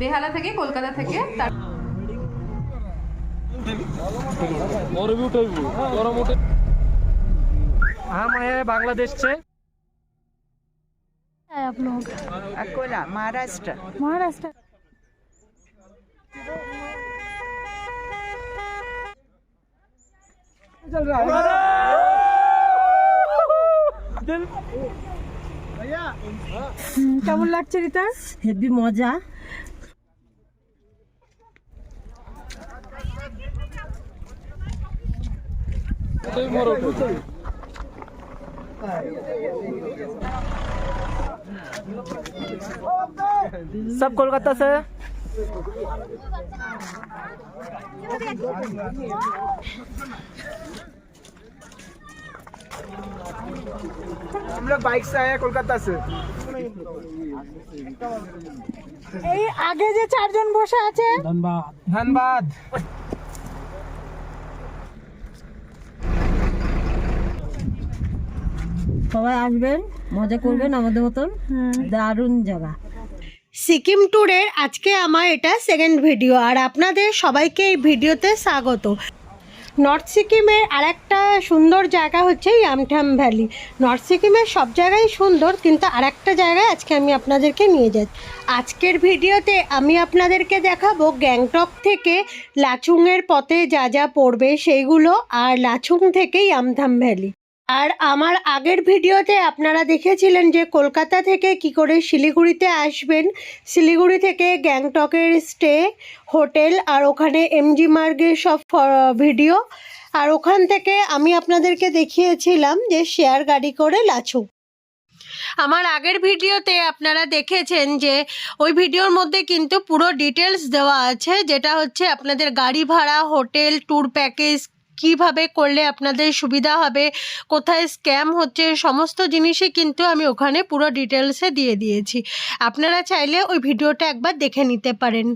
বেহালা থেকে কলকাতা থেকে তার और भी उठाइबो गरम उठे हम आए हैं बांग्लादेश से है आप लोग अकोला महाराष्ट्र महाराष्ट्र चल रहा है হুম, কেমন লাগছে রিতা হেভি মজা उठाई मोर उठे सब कोलकाता से हम लोग बाइक से आए हैं कोलकाता से এই আগে যে চারজন বসে আছে धनबाद সবাই আসবেন মজা করবেন আমাদের মতন দারুণ জায়গা সিকিম ট্যুরের আজকে আমার এটা সেকেন্ড ভিডিও আর আপনাদের সবাইকে এই ভিডিওতে স্বাগত নর্থ সিকিমের আরেকটা সুন্দর জায়গা হচ্ছে ইয়ামঠাম ভ্যালি। নর্থ সিকিমের সব জায়গায় সুন্দর, কিন্তু আর একটা জায়গায় আজকে আমি আপনাদেরকে নিয়ে যাই। আজকের ভিডিওতে আমি আপনাদেরকে দেখাবো গ্যাংটক থেকে লাচুংয়ের পথে যা যা পড়বে সেইগুলো, আর লাচুং থেকে ইয়ামথাম ভ্যালি। আর আমার আগের ভিডিওতে আপনারা দেখেছিলেন যে কলকাতা থেকে কি করে শিলিগুড়িতে আসবেন। শিলিগুড়ি থেকে গ্যাংটকের স্টে, হোটেল আর ওখানে এমজি মার্গের সব ভিডিও। আর ওখান থেকে আমি আপনাদেরকে দেখিয়েছিলাম যে শেয়ার গাড়ি করে লাচু আমার আগের ভিডিওতে আপনারা দেখেছেন যে ওই ভিডিওর মধ্যে কিন্তু পুরো ডিটেলস দেওয়া আছে, যেটা হচ্ছে আপনাদের গাড়ি ভাড়া, হোটেল ট্যুর প্যাকেজ কীভাবে করলে আপনাদের সুবিধা হবে, কোথায় স্ক্যাম হচ্ছে, সমস্ত জিনিসই কিন্তু আমি ওখানে পুরো ডিটেলসে দিয়ে দিয়েছি। আপনারা চাইলে ওই ভিডিওটা একবার দেখে নিতে পারেন।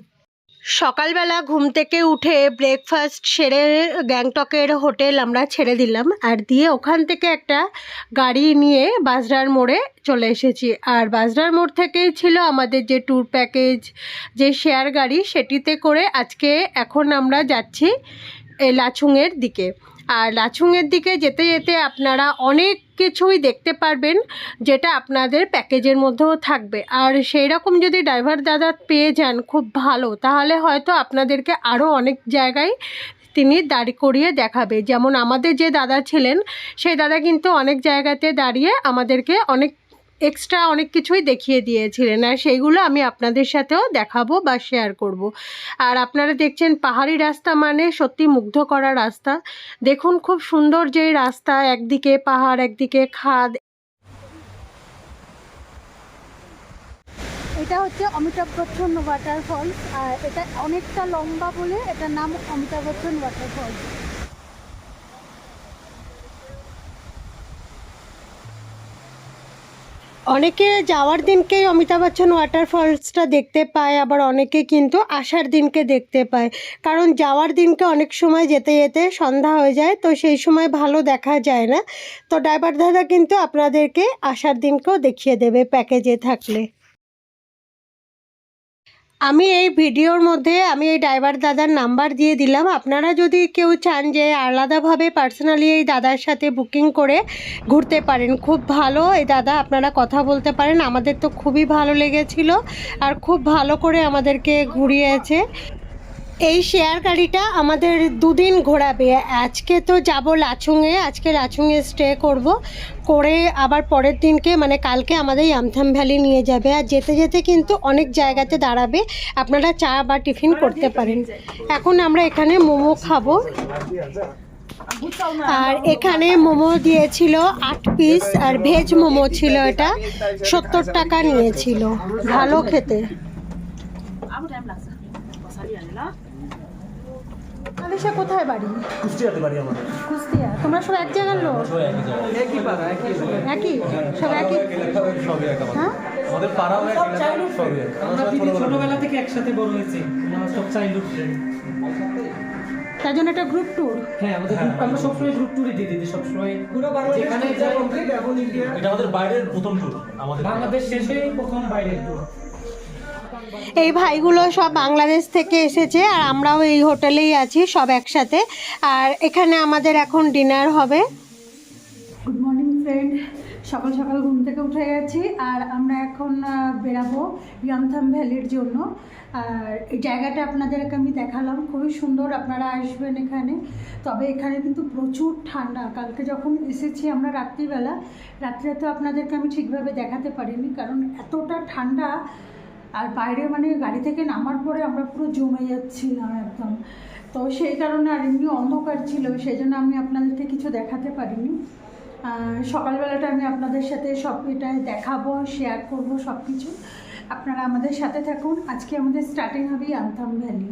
সকালবেলা ঘুম থেকে উঠে ব্রেকফাস্ট সেরে গ্যাংটকের হোটেল আমরা ছেড়ে দিলাম আর দিয়ে ওখান থেকে একটা গাড়ি নিয়ে বাজরার মোড়ে চলে এসেছি। আর বাজরার মোড় থেকেই ছিল আমাদের যে ট্যুর প্যাকেজ যে শেয়ার গাড়ি, সেটিতে করে আজকে এখন আমরা যাচ্ছি লাচুংয়ের দিকে। আর লাচুংয়ের দিকে যেতে যেতে আপনারা অনেক কিছুই দেখতে পারবেন, যেটা আপনাদের প্যাকেজের মধ্যেও থাকবে। আর সেই রকম যদি ড্রাইভার দাদা পেয়ে যান, খুব ভালো। তাহলে হয়তো আপনাদেরকে আরও অনেক জায়গায় তিনি দাঁড়ি করিয়ে দেখাবে। যেমন আমাদের যে দাদা ছিলেন, সেই দাদা কিন্তু অনেক জায়গাতে দাঁড়িয়ে আমাদেরকে অনেক এক্সট্রা অনেক কিছুই দেখিয়ে দিয়েছিলেন আর সেইগুলো আমি আপনাদের সাথেও দেখাবো বা শেয়ার করব। আর আপনারা দেখছেন পাহাড়ি রাস্তা মানে সত্যি মুগ্ধ করা রাস্তা। দেখুন খুব সুন্দর যে রাস্তা, একদিকে পাহাড়, একদিকে খাদ। এটা হচ্ছে অমিতাভ বচ্চন ওয়াটারফলস আর এটা অনেকটা লম্বা বলে এটার নাম অমিতাভ বচ্চন ওয়াটারফলস অনেকে যাওয়ার দিনকেই অমিতাভ বচ্চন ওয়াটারফলসটা দেখতে পায়, আবার অনেকে কিন্তু আসার দিনকে দেখতে পায়। কারণ যাওয়ার দিনকে অনেক সময় যেতে যেতে সন্ধ্যা হয়ে যায়, তো সেই সময় ভালো দেখা যায় না। তো ড্রাইভার দাদা কিন্তু আপনাদেরকে আসার দিনকেও দেখিয়ে দেবে প্যাকেজে থাকলে। আমি এই ভিডিওর মধ্যে আমি এই ড্রাইভার দাদার নাম্বার দিয়ে দিলাম। আপনারা যদি কেউ চান যে আলাদাভাবে পার্সোনালি এই দাদার সাথে বুকিং করে ঘুরতে পারেন, খুব ভালো। এই দাদা, আপনারা কথা বলতে পারেন। আমাদের তো খুবই ভালো লেগেছিল আর খুব ভালো করে আমাদেরকে ঘুরিয়েছে। এই শেয়ার গাড়িটা আমাদের দুদিন ঘোরাবে। আজকে তো যাব লাচুংয়ে, আজকে লাচুংয়ে স্টে করব। করে আবার পরের দিনকে মানে কালকে আমাদের ইয়ামথাম ভ্যালি নিয়ে যাবে। আর যেতে যেতে কিন্তু অনেক জায়গাতে দাঁড়াবে। আপনারা চা বা টিফিন করতে পারেন। এখন আমরা এখানে মোমো খাব। আর এখানে মোমো দিয়েছিল আট পিস আর ভেজ মোমো ছিল এটা। সত্তর টাকা নিয়েছিল। ভালো খেতে। পেশা কোথায় বাড়ি? কুষ্টিয়াতে বাড়ি আমাদের। কুষ্টিয়া। তোমরা সব এক জায়গার লোক? সব একই পাড়া একই একই? সব একই? সব এক হ্যাঁ? আমাদের পাড়াও সব চাইল্ডহুড সব আমরা দিদি ছোটবেলা থেকে একসাথে বড় হয়েছি। আমরা সব চাইল্ডহুড ফ্রেন্ড। তার জন্য একটা গ্রুপ ট্যুর হ্যাঁ আমাদের হ্যাঁ, গ্রুপ আমরা হ্যাঁ। সবসময় গ্রুপ ট্যুরই দিয়ে দিই সবসময় পুরো যেখানে যাই এটা আমাদের বাইরের প্রথম ট্যুর আমাদের বাংলাদেশ শেষেই প্রথম বাইরের ট্যুর এই ভাইগুলো সব বাংলাদেশ থেকে এসেছে আর আমরাও এই হোটেলেই আছি সব একসাথে। আর এখানে আমাদের এখন ডিনার হবে। গুড মর্নিং ফ্রেন্ড সকাল সকাল ঘুম থেকে উঠে গেছি আর আমরা এখন বেরাবো ইয়ামথাম ভ্যালির জন্য। আর এই জায়গাটা আপনাদেরকে আমি দেখালাম, খুবই সুন্দর, আপনারা আসবেন এখানে। তবে এখানে কিন্তু প্রচুর ঠান্ডা। কালকে যখন এসেছি আমরা রাত্রিবেলা, রাত্রে তো আপনাদেরকে আমি ঠিকভাবে দেখাতে পারিনি, কারণ এতটা ঠান্ডা আর বাইরে মানে গাড়ি থেকে নামার পরে আমরা পুরো জমে যাচ্ছিলাম একদম। তো সেই কারণে আর এমনি অন্ধকার ছিল, সেই জন্য আমি আপনাদেরকে কিছু দেখাতে পারিনি। সকালবেলাটা আমি আপনাদের সাথে সব এটা দেখাবো শেয়ার করব সব কিছু আপনারা আমাদের সাথে থাকুন। আজকে আমাদের স্টার্টিং হবে আনথাম ভ্যালি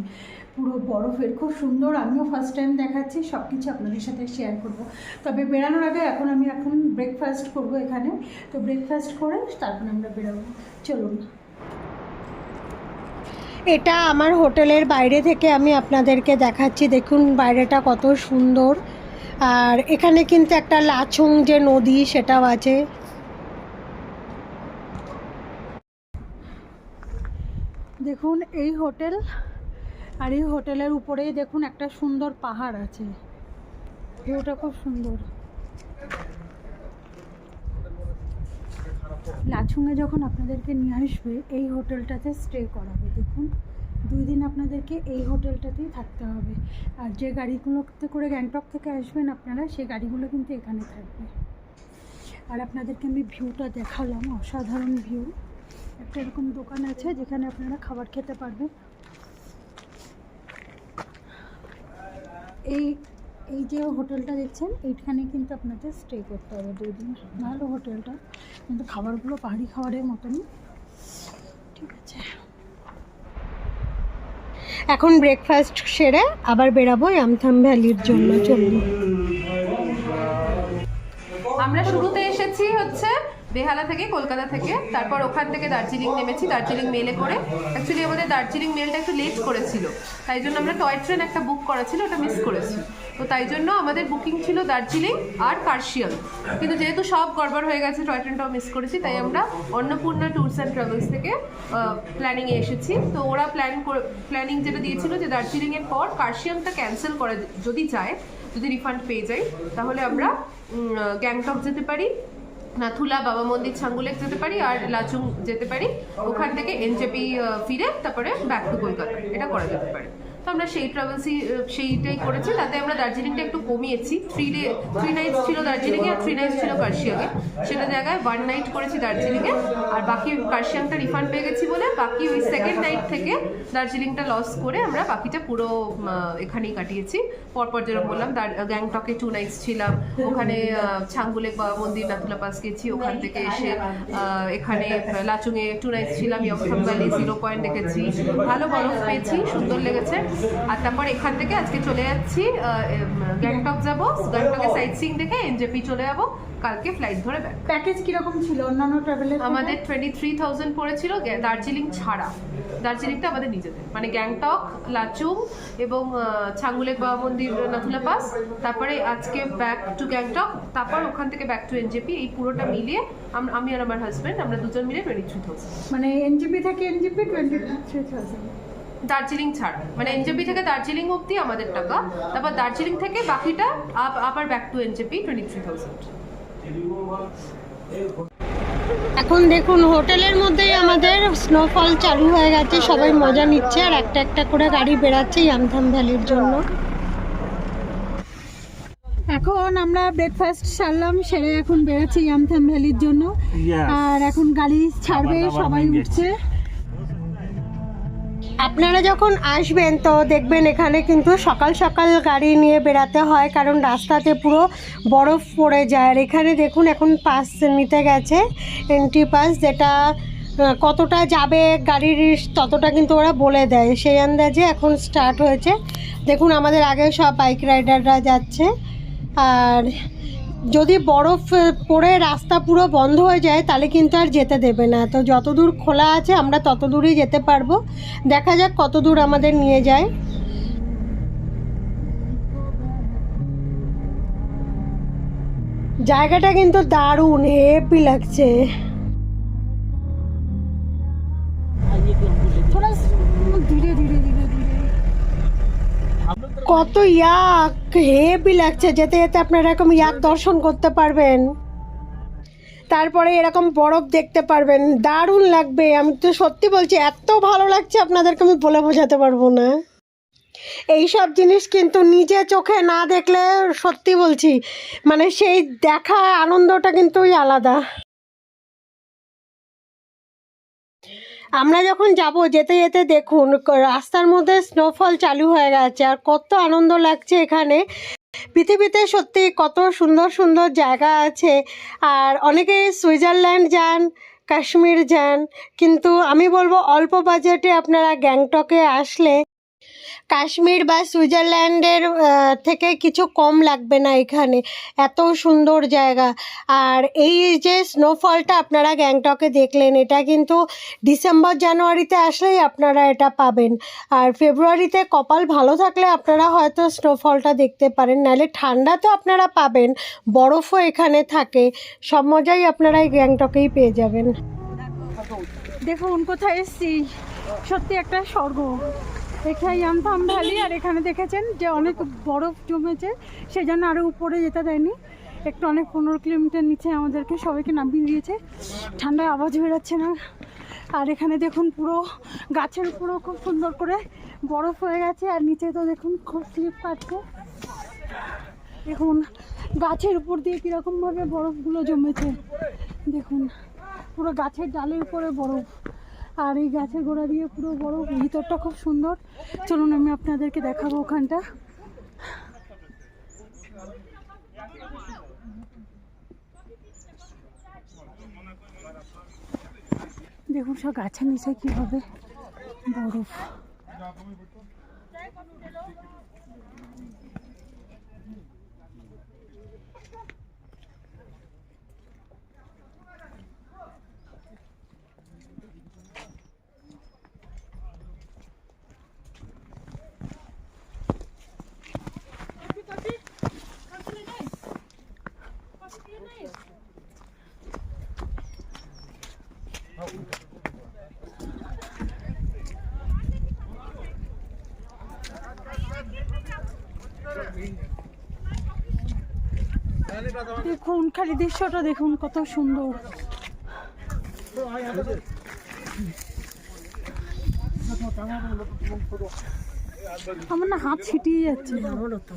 পুরো বরফের, খুব সুন্দর। আমিও ফার্স্ট টাইম দেখাচ্ছি সব কিছু আপনাদের সাথে শেয়ার করব। তবে বেরানোর আগে এখন আমি এখন ব্রেকফাস্ট করব এখানে। তো ব্রেকফাস্ট করে তারপরে আমরা বেরোবো। চলুন। এটা আমার হোটেলের বাইরে থেকে আমি আপনাদেরকে দেখাচ্ছি। দেখুন, বাইরেটা কত সুন্দর। আর এখানে কিন্তু একটা লাচুং যে নদী, সেটাও আছে। দেখুন, এই হোটেল, আর এই হোটেলের উপরেই দেখুন একটা সুন্দর পাহাড় আছে। ভিউটা খুব সুন্দর। লাচুংয়ে যখন আপনাদেরকে নিয়ে আসবে, এই হোটেলটাতে স্টে করাবে। দেখুন, দুই দিন আপনাদেরকে এই হোটেলটাতেই থাকতে হবে। আর যে গাড়িগুলোতে করে গ্যাংটক থেকে আসবেন আপনারা সেই গাড়িগুলো কিন্তু এখানে থাকবে। আর আপনাদেরকে আমি ভিউটা দেখালাম, অসাধারণ ভিউ একটা এরকম দোকান আছে যেখানে আপনারা খাবার খেতে পারবেন। এই এই যে হোটেলটা দেখছেন, এইখানে কিন্তু আপনাদের স্টে করতে হবে দুই দিন। ভালো হোটেলটা। কিন্তু খাবারগুলো পাহাড়ি খাবারের মতনই। ঠিক আছে। এখন ব্রেকফাস্ট সেরে আবার বেরাবো আমথাম ভ্যালির জন্য। চলুন আমরা শুরুতে এসেছি হচ্ছে বেহালা থেকে, কলকাতা থেকে। তারপর ওখান থেকে দার্জিলিং নেমেছি, দার্জিলিং মেলে করে। অ্যাকচুয়ালি আমাদের দার্জিলিং মেলটা একটু লেট করেছিল। তাই জন্য আমরা টয় ট্রেন একটা বুক করা ছিল, ওটা মিস করেছি। তো তাই জন্য আমাদের বুকিং ছিল দার্জিলিং আর কার্শিয়াল কিন্তু যেহেতু সব গড়বড় হয়ে গেছে টয় ট্রেনটাও মিস করেছি, তাই আমরা অন্নপূর্ণা ট্যুরস অ্যান্ড ট্রাভেলস থেকে প্ল্যানিংয়ে এসেছি। তো ওরা প্ল্যান প্ল্যানিং যেটা দিয়েছিল যে দার্জিলিংয়ের পর কার্শিয়াংটা ক্যান্সেল করা যদি যায়, যদি রিফান্ড পেয়ে যাই তাহলে আমরা গ্যাংটক যেতে পারি, নাথুলা, বাবা মন্দির, ছাঙ্গুলেক যেতে পারি, আর লাচুং যেতে পারি। ওখান থেকে এনজেপি ফিরে, তারপরে ব্যাক টু কলকাতা। এটা করা যেতে পারে। তো আমরা সেই ট্রাভেলসই সেইটাই করেছি। তাতে আমরা দার্জিলিংটা একটু কমিয়েছি। থ্রি ডে থ্রি নাইটস ছিল দার্জিলিংয়ে আর থ্রি নাইটস ছিল কার্শিয়াংয়ে সেটা জায়গায় ওয়ান নাইট করেছি দার্জিলিংয়ে। আর বাকি কার্শিয়াংটা রিফান্ড পেয়ে গেছি বলে বাকি ওই সেকেন্ড নাইট থেকে দার্জিলিংটা লস করে আমরা বাকিটা পুরো এখানেই কাটিয়েছি। পরপর যেরকম বললাম গ্যাংটকে টু নাইটস ছিলাম। ওখানে বাবা মন্দির নাথুলা পাস গেছি। ওখান থেকে এসে এখানে, লাচুংয়ে টু নাইটস ছিলাম। ইয়ংথম ভ্যালি জিরো পয়েন্ট দেখেছি। ভালো বরফ পেয়েছি, সুন্দর লেগেছে। আর তারপর এখান থেকে আজকে চলে যাচ্ছি গ্যাংটক যাব। গ্যাংটকে সাইট সিং দেখে এনজেপি চলে যাব। কালকে ফ্লাইট ধরে ব্যাক প্যাকেজ কীরকম ছিল? অন্যান্য ট্রাভেলের আমাদের টোয়েন্টি থ্রি থাউজেন্ড পড়েছিল দার্জিলিং ছাড়া। দার্জিলিংটা আমাদের নিজেদের। মানে গ্যাংটক লাচুং এবং ছাঙ্গুলেক বাবা মন্দির নাথুলা পাস। তারপরে আজকে ব্যাক টু গ্যাংটক। তারপর ওখান থেকে ব্যাক টু এনজেপি এই পুরোটা মিলিয়ে আম- আমি আর আমার হাজব্যান্ড আমরা দুজন মিলে টোয়েন্টি থ্রি থাউজেন্ড মানে এনজিপি থেকে NJP twenty three thousand Darjeeling ছাড়। মানে এনজেপি থেকে দার্জিলিং অবধি আমাদের টাকা। তারপর দার্জিলিং থেকে বাকিটা আপ- আবার back to NJP twenty three thousand এখন দেখুন হোটেলের মধ্যেই আমাদের স্নোফল চালু হয়ে গেছে সবাই মজা নিচ্ছে আর একটা একটা করে গাড়ি বেরাচ্ছে ইয়ামথাম ভ্যালির জন্য। এখন আমরা ব্রেকফাস্ট সারলাম সেরে এখন বেরোচ্ছি ইয়ামথাম ভ্যালির জন্য। আর এখন গাড়ি ছাড়বে সবাই উঠছে। আপনারা যখন আসবেন, তো দেখবেন এখানে কিন্তু সকাল সকাল গাড়ি নিয়ে বেরাতে হয়, কারণ রাস্তাতে পুরো বরফ পড়ে যায়। আর এখানে দেখুন, এখন পাস নিতে গেছে এন্ট্রি পাস যেটা কতটা যাবে গাড়ির ততটা কিন্তু ওরা বলে দেয়। সেই আন্দাজে এখন স্টার্ট হয়েছে। দেখুন, আমাদের আগে সব বাইক রাইডাররা যাচ্ছে। আর যদি বরফ পড়ে রাস্তা পুরো বন্ধ হয়ে যায়, তাহলে কিন্তু আর যেতে দেবে না। তো যতদূর খোলা আছে, আমরা তত দূরই যেতে পারব। দেখা যাক কত দূর আমাদের নিয়ে যায়। জায়গাটা কিন্তু দারুণ হেপি লাগছে। ধীরে ধীরে ধীরে। কত ইয়াক হেভি লাগছে, যেতে যেতে আপনারা এরকম ইয়াক দর্শন করতে পারবেন। তারপরে এরকম বরফ দেখতে পারবেন, দারুণ লাগবে। আমি তো সত্যি বলছি, এত ভালো লাগছে আপনাদেরকে আমি বলে বোঝাতে পারব না। এই সব জিনিস কিন্তু নিজে চোখে না দেখলে সত্যি বলছি মানে সেই দেখা আনন্দটা কিন্তুই আলাদা। আমরা যখন যাব, যেতে যেতে দেখুন রাস্তার মধ্যে স্নোফল চালু হয়ে গেছে আর কত আনন্দ লাগছে এখানে। পৃথিবীতে সত্যি কত সুন্দর সুন্দর জায়গা আছে। আর অনেকে সুইজারল্যান্ড যান, কাশ্মীর যান, কিন্তু আমি বলব অল্প বাজেটে আপনারা গ্যাংটকে আসলে কাশ্মীর বা সুইজারল্যান্ডের থেকে কিছু কম লাগবে না এখানে। এত সুন্দর জায়গা। আর এই যে স্নোফলটা আপনারা গ্যাংটকে দেখলেন, এটা কিন্তু ডিসেম্বর, জানুয়ারিতে আসলেই আপনারা এটা পাবেন। আর ফেব্রুয়ারিতে কপাল ভালো থাকলে আপনারা হয়তো স্নোফলটা দেখতে পারেন। নাহলে ঠান্ডা তো আপনারা পাবেন, বরফও এখানে থাকে। সব মজাই আপনারা এই গ্যাংটকেই পেয়ে যাবেন। দেখুন, কোথায় এসছি? সত্যি একটা স্বর্গ। এখানে ইয়ামথাম ভ্যালি, আর এখানে দেখেছেন যে অনেক বরফ জমেছে সেই জন্য আরও উপরে যেতে দেয়নি। একটু অনেক পনেরো কিলোমিটার নিচে আমাদেরকে সবাইকে নামিয়ে দিয়েছে। ঠান্ডায় আওয়াজ বেরোচ্ছে না। আর এখানে দেখুন পুরো গাছের উপরেও খুব সুন্দর করে বরফ হয়ে গেছে, আর নিচে তো দেখুন খুব স্লিপ কাটছে। দেখুন, গাছের উপর দিয়ে কীরকমভাবে বরফগুলো জমেছে। দেখুন, পুরো গাছের ডালের উপরে বরফ। আর এই গাছের গোড়া দিয়ে পুরো বড় ভিতরটা খুব সুন্দর। চলুন আমি আপনাদেরকে দেখাবো ওখানটা। দেখুন সব গাছের নিচে কীভাবে বরফ। দেখুন খালি দৃশ্যটা দেখুন কত সুন্দর। আমার না হাত ছিটিয়ে যাচ্ছে। আমারও তো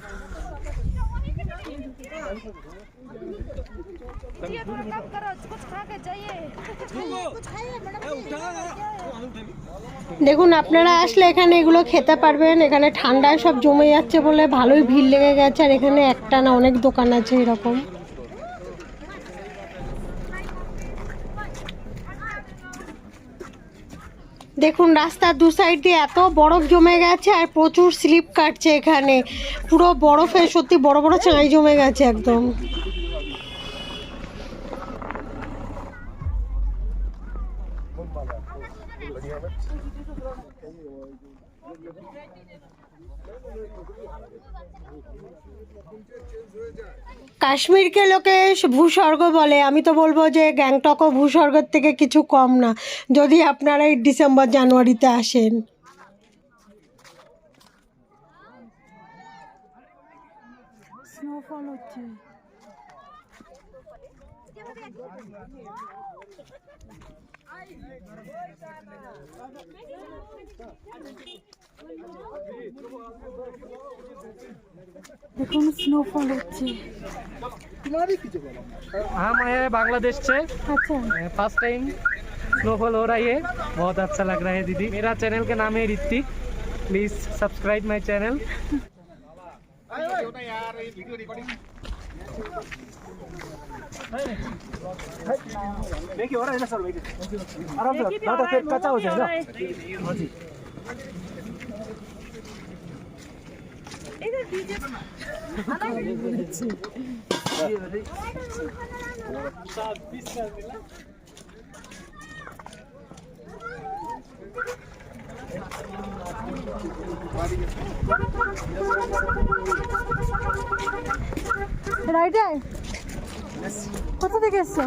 দেখুন, আপনারা আসলে এখানে এগুলো খেতে পারবেন। এখানে ঠান্ডায় সব জমে যাচ্ছে বলে ভালোই ভিড় লেগে গেছে। আর এখানে একটা না অনেক দোকান আছে এরকম। দেখুন, রাস্তার দু সাইড দিয়ে এত বরফ জমে গেছে আর প্রচুর স্লিপ কাটছে এখানে। পুরো বরফে সত্যি বড় বড় চাঁই জমে গেছে একদম। কাশ্মীরকে লোকে ভূস্বর্গ বলে। আমি তো বলব যে গ্যাংটকও ভূস্বর্গের থেকে কিছু কম না, যদি আপনারা এই ডিসেম্বর, জানুয়ারিতে আসেন। দেখুন স্নোফল হচ্ছে। तुम्हारी की हम आए हैं बांग्लादेश से। फ़र्स्ट टाइम स्नोफॉल हो रही है बहुत अच्छा लग रहा है दीदी। मेरा चैनल का नाम है Hrithik please subscribe my channel देखिए हो रहा है রাইডে কোথা থেকে এসছো?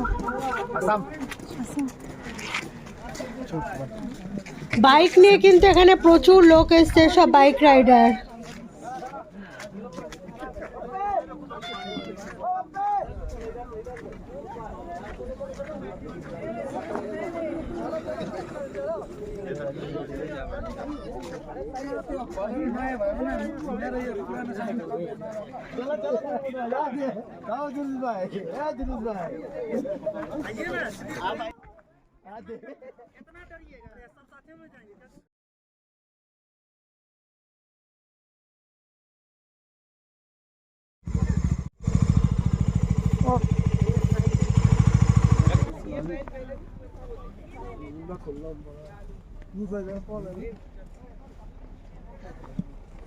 বাইক নিয়ে কিন্তু এখানে প্রচুর লোক এসছে সব বাইক রাইডার कितना डरिएगा सब साथ में जाएंगे Bunda kullanma. Bu kadar falan.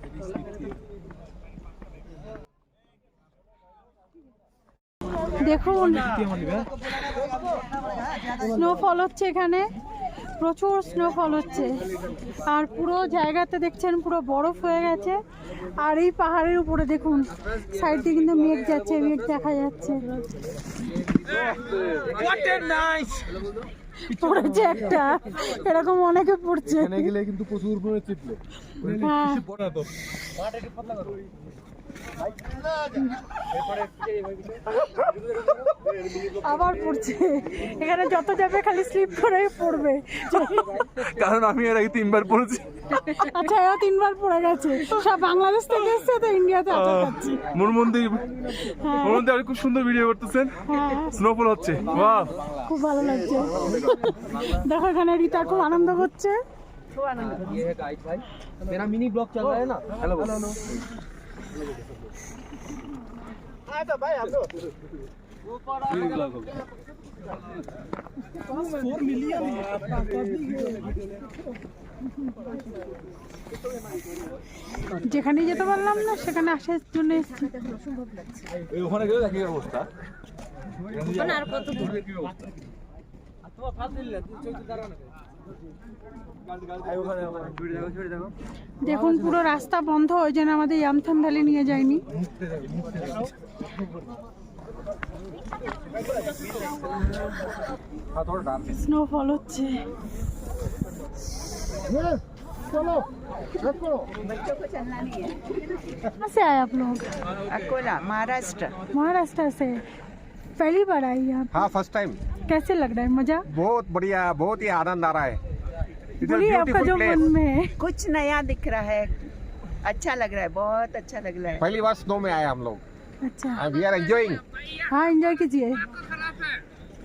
Elis bitti. দেখুন স্নোফল হচ্ছে এখানে। প্রচুর স্নোফল হচ্ছে। আর পুরো জায়গাতে দেখছেন পুরো বরফ হয়ে গেছে। আর এই পাহাড়ের উপরে দেখুন সাইড দিয়ে কিন্তু মেঘ যাচ্ছে মেঘ দেখা যাচ্ছে। পড়েছে একটা এরকম অনেকে পড়ছে। কিন্তু প্রচুর চিপলে। হ্যাঁ। আবার পড়ছে। এখানে যত যাবে খালি স্লিপ করে পড়বে। কারণ আমি এর আগে তিনবার পড়েছি। আচ্ছা এও তিনবার পড়ে গেছে। সব বাংলাদেশ থেকে এসছে তো ইন্ডিয়াতে খাচ্ছি। মনমন্দির হ্যাঁ। মনমন্দির আপনি খুব সুন্দর ভিডিও করতেছেন। হ্যাঁ। স্নোফল হচ্ছে। বাহ খুব ভালো লাগছে। দেখো এখানে রিতা খুব আনন্দ করছে। যেখানেই যেতে পারলাম না সেখানে আসার জন্য এসেছি। ওখানে গেলে একই অবস্থা। আর কত দূর দেখুন পুরো রাস্তা বন্ধ ওই জন্য আমাদের ইয়ামথাম ভ্যালি নিয়ে যায়নি স্নোফল হচ্ছে कहाँ से आए आप लोग अकोला महाराष्ट्र महाराष्ट्र से पहली बार आई यहाँ हाँ फर्स्ट टाइम कैसे लग रहा है? मज़ा? बहुत बढ़िया बहुत ही आनंद आ रहा है। बोलिए आपका जो मन में है। कुछ नया दिख रहा है। अच्छा लग रहा है बहुत अच्छा लग रहा है। पहली बार स्नो में आए हम लोग। अच्छा। वी आर एंजॉइंग हाँ एंजॉय कीजिए।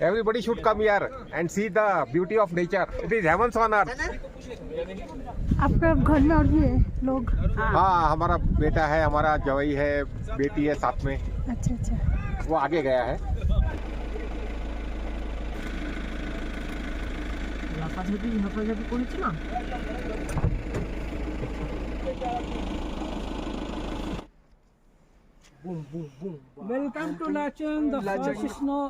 Everybody should come here and see the beauty of nature it is heavens on earth आपका घर में और भी है लोग? हाँ हमारा बेटा है हमारा जवाई है बेटी है साथ में। अच्छा अच्छा। वो आगे गया है। Welcome to Lachon, the first snow.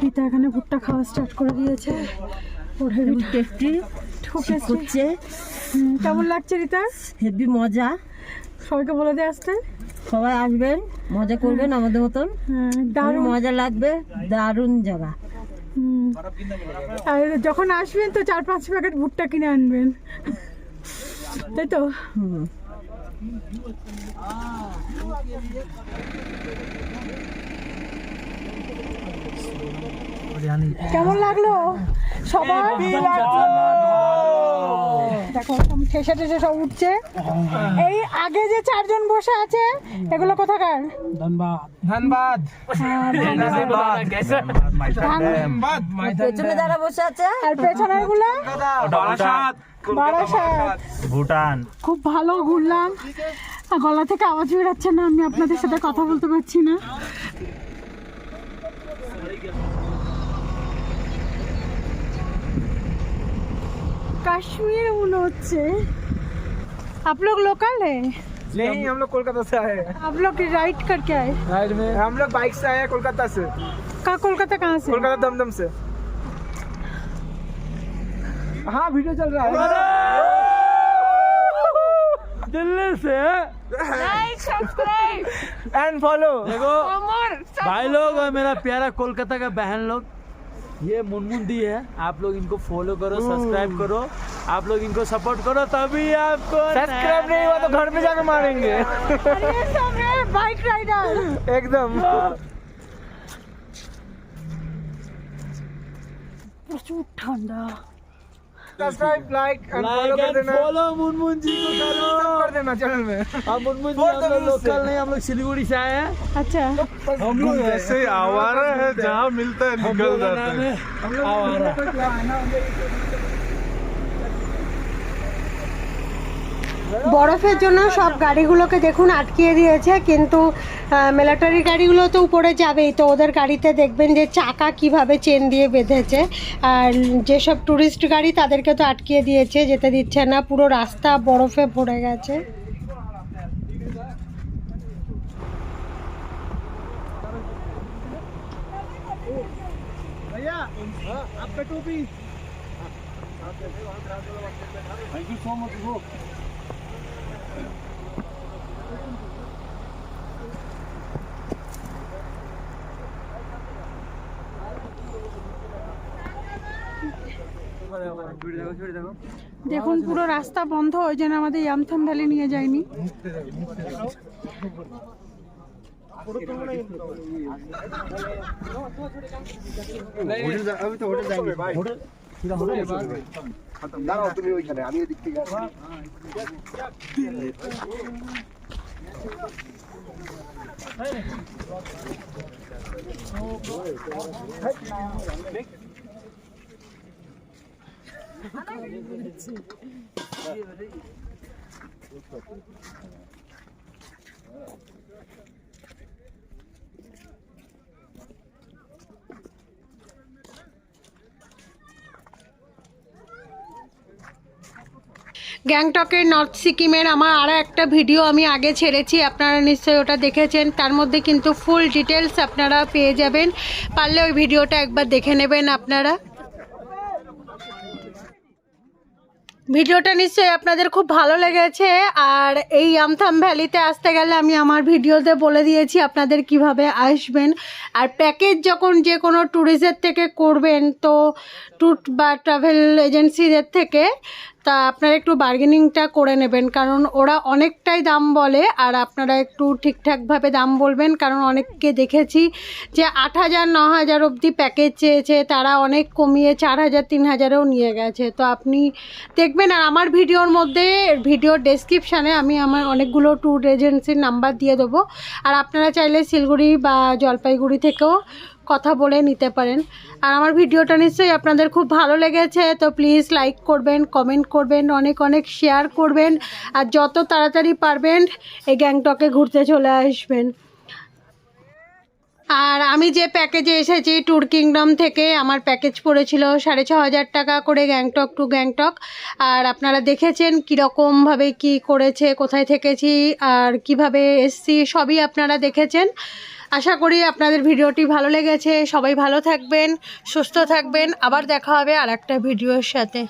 পিতা এখানে ভুট্টা খাওয়া স্টার্ট করে দিয়েছে। ওর হেভি টেস্টি ঠুকেছে করছে? কেমন লাগছে রিতা? হেভি মজা। সবাইকে বলে দিয়ে আসতে। সবাই আসবেন মজা করবেন আমাদের মতন। হ্যাঁ, দারুণ। মজা লাগবে দারুণ জায়গা। আর যখন আসবেন তো চার পাঁচ প্যাকেট ভুট্টা কিনে আনবেন। তাই তো? কেমন লাগল? সবার দেখো একদম ঠেসে ঠেসে সব উঠছে। এই আগে যে চারজন বসে আছে এগুলো কোথাকার? ধনবাদ ধনবাদ হ্যাঁ, পেছনে যারা বসে আছে। আর পেছনেরগুলো ভুটান। খুব ভালো ঘুরলাম। গলা থেকে আওয়াজ বেরাচ্ছে না আমি আপনাদের সাথে কথা বলতে পারছি না। कश्मीर मनो हे आप लोग लोकल है? नहीं हम लोग कोलकाता से आए आप लोग राइड करके आए? राइड में? हम लोग बाइक से आए कोलकाता से। कहाँ कोलकाता कहाँ से? कोलकाता दमदम से। हाँ वीडियो चल रहा है। दिल्ली से? लाइक सब्सक्राइब एंड फॉलो देखो भाई लोग और मेरा प्यारा कोलकाता का बहन लोग। ये मुनमुन दी है। आप लोग इनको फॉलो करो सब्सक्राइब करो। आप लोग इनको सपोर्ट करो तभी आपको सब्सक्राइब नहीं हुआ तो घर में जाकर मारेंगे। बाइक राइडर एकदम। प्रचुर ठंडा। सब्सक्राइब लाइक एंड फॉलो कर देना। फॉलो मुनमुन जी को करो। सब कर देना चैनल में। अब मुनमुन जी हम लोग लोकल नहीं हम लोग सिलीगुड़ी से आए हैं। अच्छा। हम लोग ऐसे आवारा है जहाँ मिलता है निकल जाता है। आवारा। বরফের জন্য সব গাড়িগুলোকে দেখুন আটকিয়ে দিয়েছে কিন্তু মিলিটারি গাড়িগুলো তো উপরে যাবেই তো ওদের গাড়িতে দেখবেন যে চাকা কিভাবে চেন দিয়ে বেঁধেছে আর যেসব ট্যুরিস্ট গাড়ি তাদেরকে তো আটকিয়ে দিয়েছে যেতে দিচ্ছে না পুরো রাস্তা বরফে ভরে গেছে भैया आपका टोपी थैंक यू सो मच দেখুন, পুরো রাস্তা বন্ধ, ওই জন্য আমাদের ইয়ামথাম ভ্যালি নিয়ে যায়নি দাঁড়াও ওইখানে আমি এদিক থেকে গ্যাংটকের নর্থ সিকিমের আমার আরও একটা ভিডিও আমি আগে ছেড়েছি, আপনারা নিশ্চয়ই ওটা দেখেছেন। তার মধ্যে কিন্তু ফুল ডিটেলস আপনারা পেয়ে যাবেন। পারলে ওই ভিডিওটা একবার দেখে নেবেন আপনারা। ভিডিওটা নিশ্চয়ই আপনাদের খুব ভালো লেগেছে, আর এই আমথাম ভ্যালিতে আসতে গেলে আমি আমার ভিডিওতে বলে দিয়েছি আপনাদের কীভাবে আসবেন। আর প্যাকেজ যখন যে কোনো ট্যুরিস্টের থেকে করবেন, তো ট্যুর বা ট্রাভেল এজেন্সিদের থেকে তা আপনারা একটু বার্গেনিংটা করে নেবেন, কারণ ওরা অনেকটাই দাম বলে আর আপনারা একটু ঠিকঠাকভাবে দাম বলবেন, কারণ অনেককে দেখেছি যে আট হাজার, ন হাজার অবধি প্যাকেজ চেয়েছে, তারা অনেক কমিয়ে চার হাজার, তিন হাজারেও নিয়ে গেছে। তো আপনি দেখবেন, আর আমার ভিডিওর মধ্যে ভিডিওর ডেসক্রিপশানে আমি আমার অনেকগুলো ট্যুর এজেন্সির নাম্বার দিয়ে দেবো। আর আপনারা চাইলে শিলিগুড়ি বা জলপাইগুড়ি থেকেও কথা বলে নিতে পারেন। আর আমার ভিডিওটা নিশ্চয়ই আপনাদের খুব ভালো লেগেছে, তো প্লিজ লাইক করবেন কমেন্ট করবেন, অনেক অনেক শেয়ার করবেন। আর যত তাড়াতাড়ি পারবেন, এই গ্যাংটকে ঘুরতে চলে আসবেন। আর আমি যে প্যাকেজে এসেছি ট্যুর কিংডম থেকে, আমার প্যাকেজ পড়েছিল সাড়ে ছ হাজার টাকা করে গ্যাংটক টু গ্যাংটক। আর আপনারা দেখেছেন কীরকমভাবে কি করেছে, কোথায় থেকেছি, আর কীভাবে এসছি, সবই আপনারা দেখেছেন। আশা করি আপনাদের ভিডিওটি ভালো লেগেছে। সবাই ভালো থাকবেন, সুস্থ থাকবেন। আবার দেখা হবে আর একটা ভিডিওর সাথে।